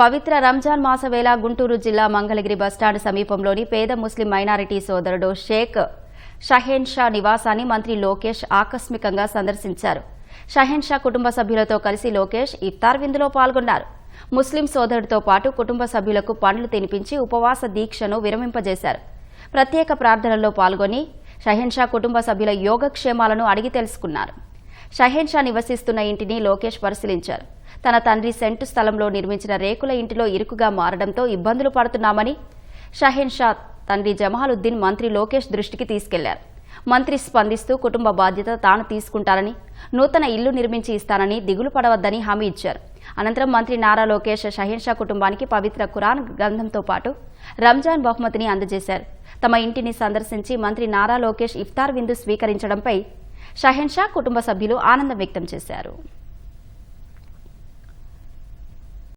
పవిత్ర రంజాన్ మాస వేళ గుంటూరు జిల్లా మంగళగిరి బస్టాండ్ సమీపంలోని పేద ముస్లిం మైనారిటీ సోదరుడు షేక్ షహేన్ షా నివాసాన్ని మంత్రి లోకేష్ ఆకస్మికంగా సందర్శించారు. షహేన్ షా కుటుంబ సభ్యులతో కలిసి లోకేష్ ఇఫ్తార్ విందులో పాల్గొన్నారు. ముస్లిం సోదరుడితో పాటు కుటుంబ సభ్యులకు పండ్లు తినిపించి ఉపవాస దీక్షను విరమింపజేశారు. ప్రత్యేక ప్రార్థనల్లో పాల్గొని షహేన్ షా కుటుంబ సభ్యుల యోగక్షేమాలను అడిగి తెలుసుకున్నారు. షహేన్ షా నివసిస్తున్న ఇంటిని లోకేష్ పరిశీలించారు. తన తండ్రి సెంటు స్థలంలో నిర్మించిన రేకుల ఇంటిలో ఇరుకుగా మారడంతో ఇబ్బందులు పడుతున్నామని షహీన్ షా తండ్రి జమాలుద్దీన్ మంత్రి లోకేష్ దృష్టికి తీసుకెళ్ళారు. మంత్రి స్పందిస్తూ కుటుంబ బాధ్యత తాను తీసుకుంటానని నూతన ఇల్లు నిర్మించి ఇస్తానని దిగులు పడవద్దని హామీ ఇచ్చారు. అనంతరం మంత్రి నారా లోకేష్ షహీన్ షా కుటుంబానికి పవిత్ర ఖురాన్ గ్రంథంతో పాటు రంజాన్ బహుమతిని అందజేశారు. తమ ఇంటిని సందర్శించి మంత్రి నారా లోకేష్ ఇఫ్తార్ విందు స్వీకరించడంపై షహీన్ షా కుటుంబ సభ్యులు ఆనందం వ్యక్తం చేశారు.